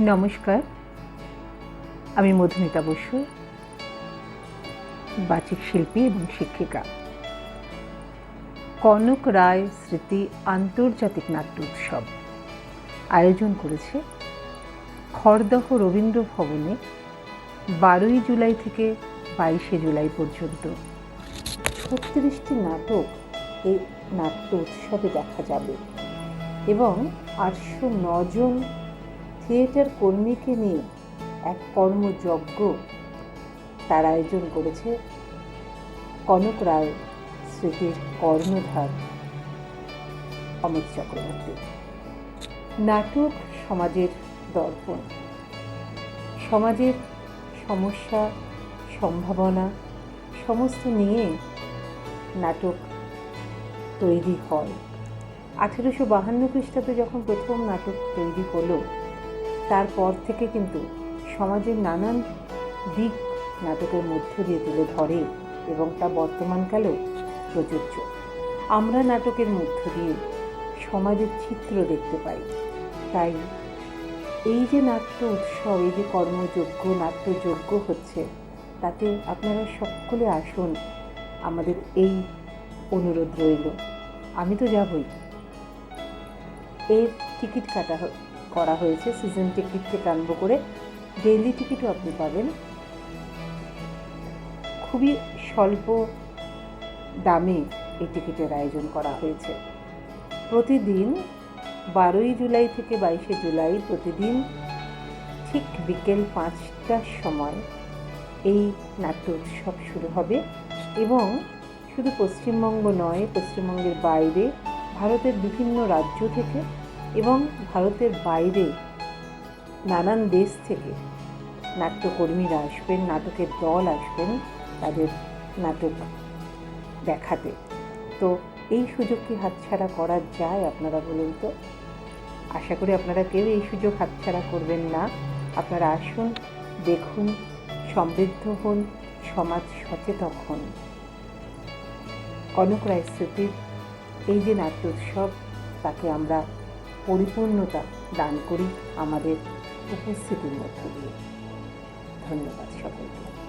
নমস্কার, আমি মধুমিতা বসু, বাচিক শিল্পী এবং শিক্ষিকা। কনক রায় স্মৃতি আন্তর্জাতিক নাট্য উৎসব। আয়োজন করেছে খড়দহ রবীন্দ্র ভবনে বারোই জুলাই থেকে বাইশে জুলাই পর্যন্ত। ছত্রিশটি নাটক এই নাট্য উৎসবে দেখা যাবে এবং আটশো নজন থিয়েটার কর্মীকে নিয়ে এক কর্মযজ্ঞ তার আয়োজন করেছে কনক রায় স্মৃতির কর্ণধার অমিত চক্রবর্তী। নাটক সমাজের দর্পণ। সমাজের সমস্যা, সম্ভাবনা সমস্ত নিয়ে নাটক তৈরি হয়। আঠেরোশো বাহান্ন খ্রিস্টাব্দে যখন প্রথম নাটক তৈরি হলো তারপর থেকে কিন্তু সমাজের নানান দিক নাটকের মধ্য দিয়ে তুলে ধরে এবং তা বর্তমানকালেও প্রযোজ্য। আমরা নাটকের মধ্য দিয়ে সমাজের চিত্র দেখতে পাই। তাই এই যে নাট্য উৎসব, এই যে কর্মযোগ্য নাট্যযোগ্য হচ্ছে, তাতে আপনারা সকলে আসুন, আমাদের এই অনুরোধ রইল। আমি তো যাবই। এর টিকিট কাটা করা হয়েছে সিজন টিকিট থেকে আরম্ভ করে ডেইলি টিকিটও আপনি পাবেন। খুবই স্বল্প দামে এই টিকিটের আয়োজন করা হয়েছে। প্রতিদিন বারোই জুলাই থেকে বাইশে জুলাই প্রতিদিন ঠিক বিকেল পাঁচটার সময় এই নাট্য উৎসব শুরু হবে এবং শুধু পশ্চিমবঙ্গ নয়, পশ্চিমবঙ্গের বাইরে ভারতের বিভিন্ন রাজ্য থেকে এবং ভারতের বাইরে নানান দেশ থেকে নাট্যকর্মীরা আসবেন, নাটকের দল আসবেন তাদের নাটক দেখাতে। তো এই সুযোগ কি হাতছাড়া করা যায় আপনারা বলুন তো? আশা করি আপনারা কেউ এই সুযোগ হাতছাড়া করবেন না। আপনারা আসুন, দেখুন, সমৃদ্ধ হন, সমাজ সচেতন হন। কনক রায় স্মৃতির এই যে নাট্য উৎসব তাকে আমরা পরিপূর্ণতা দান করি আমাদের উপস্থিতির মধ্য দিয়ে। ধন্যবাদ সকলকে।